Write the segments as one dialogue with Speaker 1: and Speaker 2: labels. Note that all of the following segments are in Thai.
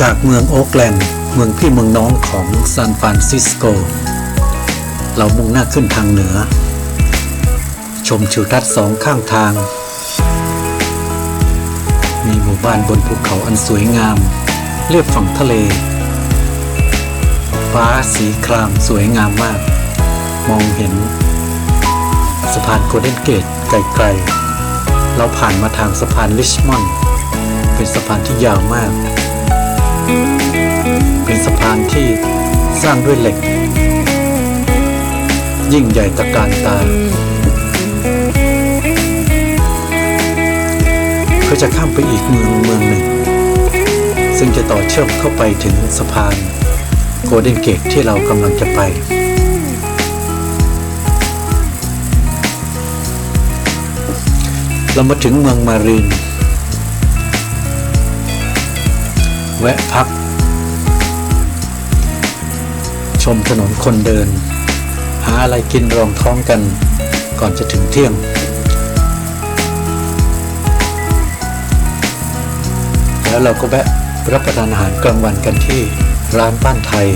Speaker 1: จากเมืองโอ๊กแลนด์ เมืองพี่เมืองน้องของซานฟรานซิสโก เรามุ่งหน้าขึ้นทางเหนือ ชมทิวทัศน์สองข้างทาง มีหมู่บ้านบนภูเขาอันสวยงาม เรียบฝั่งทะเล ฟ้าสีครามสวยงามมาก มองเห็น สะพานโกลเด้นเกตไกลๆ เราผ่านมาทางสะพานลิชมอนด์เป็นสะพานที่ยาวมาก เป็นสะพานที่สร้างด้วยเหล็ก ยิ่งใหญ่ตะการตา เพื่อจะข้ามไปอีกเมืองเมืองหนึ่ง ซึ่งจะต่อเชื่อมเข้าไปถึงสะพานโกลเด้นเกตที่เรากำลังจะไปเรามาถึงเมืองมารีน แวะพัก ชมถนนคนเดิน หาอะไรกินรองท้องกันก่อนจะถึงเที่ยง แล้วเราก็แวะรับประทานอาหารกลางวันกันที่ร้านบ้านไทย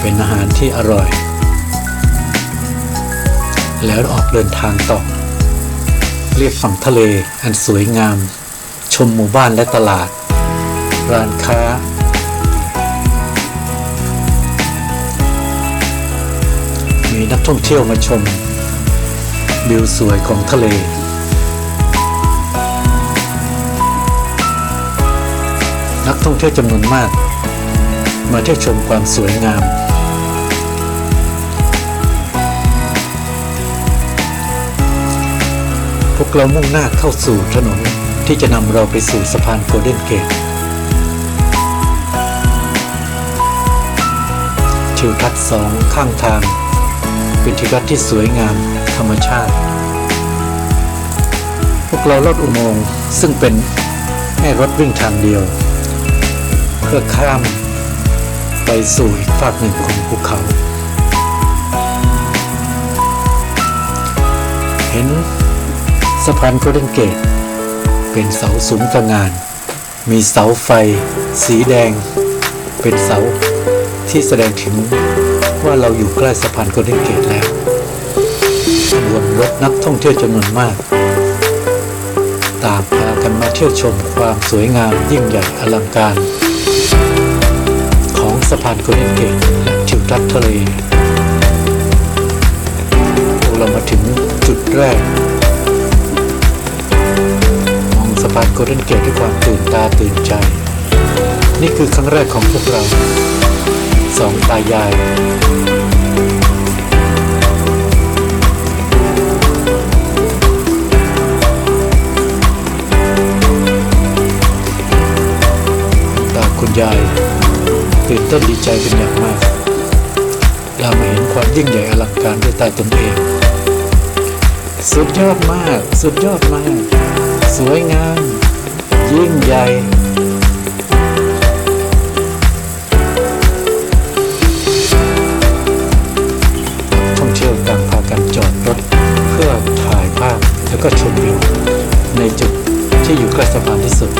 Speaker 1: เป็นอาหารที่อร่อย แล้วออกเดินทางต่อเรียบฝั่งทะเลอันสวยงาม ชมหมู่บ้านและตลาด ร้านค้า มีนักท่องเที่ยวมาชม วิวสวยของทะเลนักท่องเที่ยวจำนวนมาก มาเที่ยวชมความสวยงาม พวกเรามุ่งหน้าเข้าสู่ถนน ที่จะนำเราไปสู่สะพานโกลเด้นเกตทิวทัศน์สองข้างทาง เป็นทิวทัศน์ที่สวยงามธรรมชาติ พวกเราลอดอุโมงค์ซึ่งเป็นให้รถวิ่งทางเดียว เพื่อข้ามไปสู่อีกฝากหนึ่งของภูเขา เห็นสะพานโกลเด้นเกต เป็นเสาสูงตระงาน มีเสาไฟ สีแดง เป็นเสาที่แสดงถึงว่าเราอยู่ใกล้สะพานโกลเด้นเกตแล้วขบวนรถนักท่องเที่ยวจำนวนมาก ตามพากันมาเที่ยวชมความสวยงามยิ่งใหญ่อลังการ ของสะพานโกลเด้นเกตและทิวทัศน์ทะเลพวกเรามาถึงจุดแรก สะพานโกลเด้นเกตด้วยความตื่นตาตื่นใจ นี่คือครั้งแรกของพวกเราสองตายายตาคุณยาย ตื่นเต้นดีใจเป็นอย่างมากเรามาเห็นความยิ่งใหญ่อลังการด้วยตาตนเอง สุดยอดมาก สุดยอดมาก สวยงามยิ่งใหญ่ท่องเที่ยวต่างพากันจอดรถเพื่อถ่ายภาพแล้วก็ชมวิวในจุดที่อยู่ใกล้สะพานที่สุด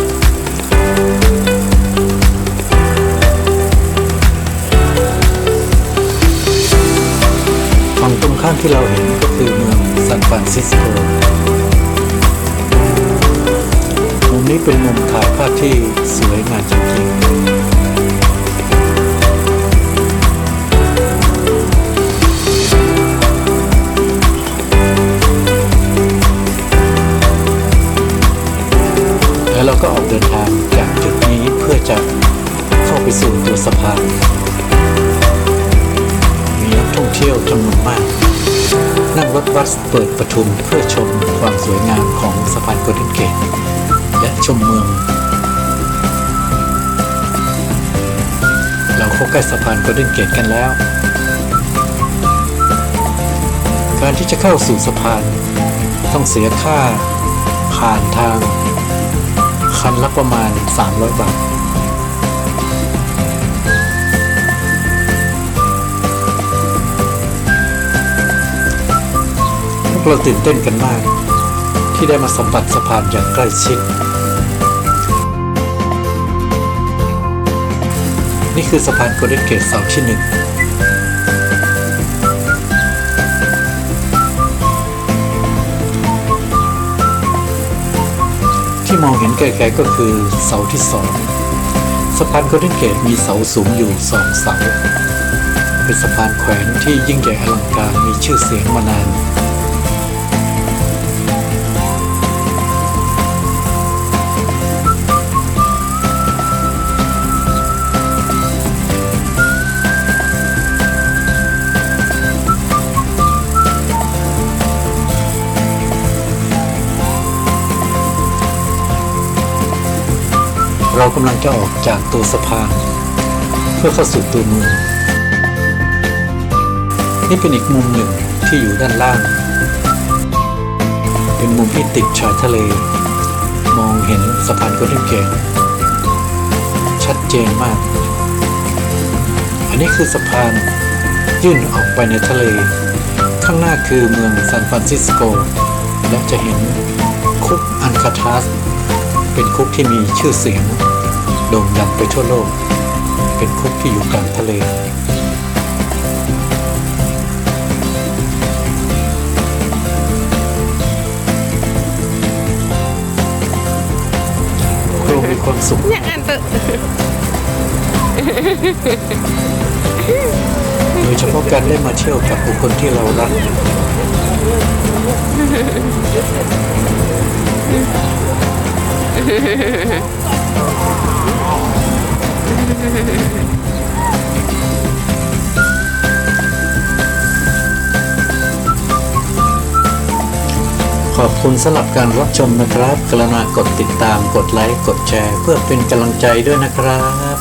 Speaker 1: ฝั่งตรงข้ามที่เราเห็นก็คือเมืองซานฟรานซิสโก นี้เป็นมุมถ่ายภาพที่สวยงามจริงๆแล้วเราก็ออกเดินทางจากจุดนี้เพื่อจะเข้าไปสู่ตัวสะพาน มีนักท่องเที่ยวจำนวนมาก นั่งรถบัสเปิดประทุนเพื่อชมความสวยงามของสะพานโกลเด้นเกต และชมเมือง เราเข้าใกล้สะพานโกลเด้นเกตกันแล้ว การที่จะเข้าสู่สะพาน ต้องเสียค่า ผ่านทาง คันละประมาณ 300 บาทพวกเราตื่นเต้นกันมาก ที่ได้มาสัมผัสสะพานอย่างใกล้ชิด นี่คือสะพานโกลเด้นเกตเสาที่หนึ่งที่มองเห็นไกลๆก็คือเสาที่สองสะพานโกลเด้นเกตมีเสาสูงอยู่สองเสา เป็นสะพานแขวนที่ยิ่งใหญ่อลังการมีชื่อเสียงมานาน เรากำลังจะออกจากตัวสะพาน เพื่อเข้าสู่ตัวเมืองนี่เป็นอีกมุมหนึ่งที่อยู่ด้านล่าง เป็นมุมที่ติดชายทะเล มองเห็นสะพานโกลเด้นเกตชัดเจนมาก อันนี้คือสะพานยื่นออกไปในทะเล ข้างหน้าคือเมืองซานฟรานซิสโก และจะเห็นคุกอันคาทัสเป็นคุกที่มีชื่อเสียง โด่งดังไปทั่วโลก เป็นคุกที่อยู่กลางทะเลครูมีความสุข
Speaker 2: เนี่ยอ่านเตอะ
Speaker 1: โดยเฉพาะการได้มาเที่ยวกับบุคคลที่เรารัก ขอบคุณสำหรับการรับชมนะครับ กรุณากดติดตาม กดไลค์ กดแชร์ เพื่อเป็นกำลังใจด้วยนะครับ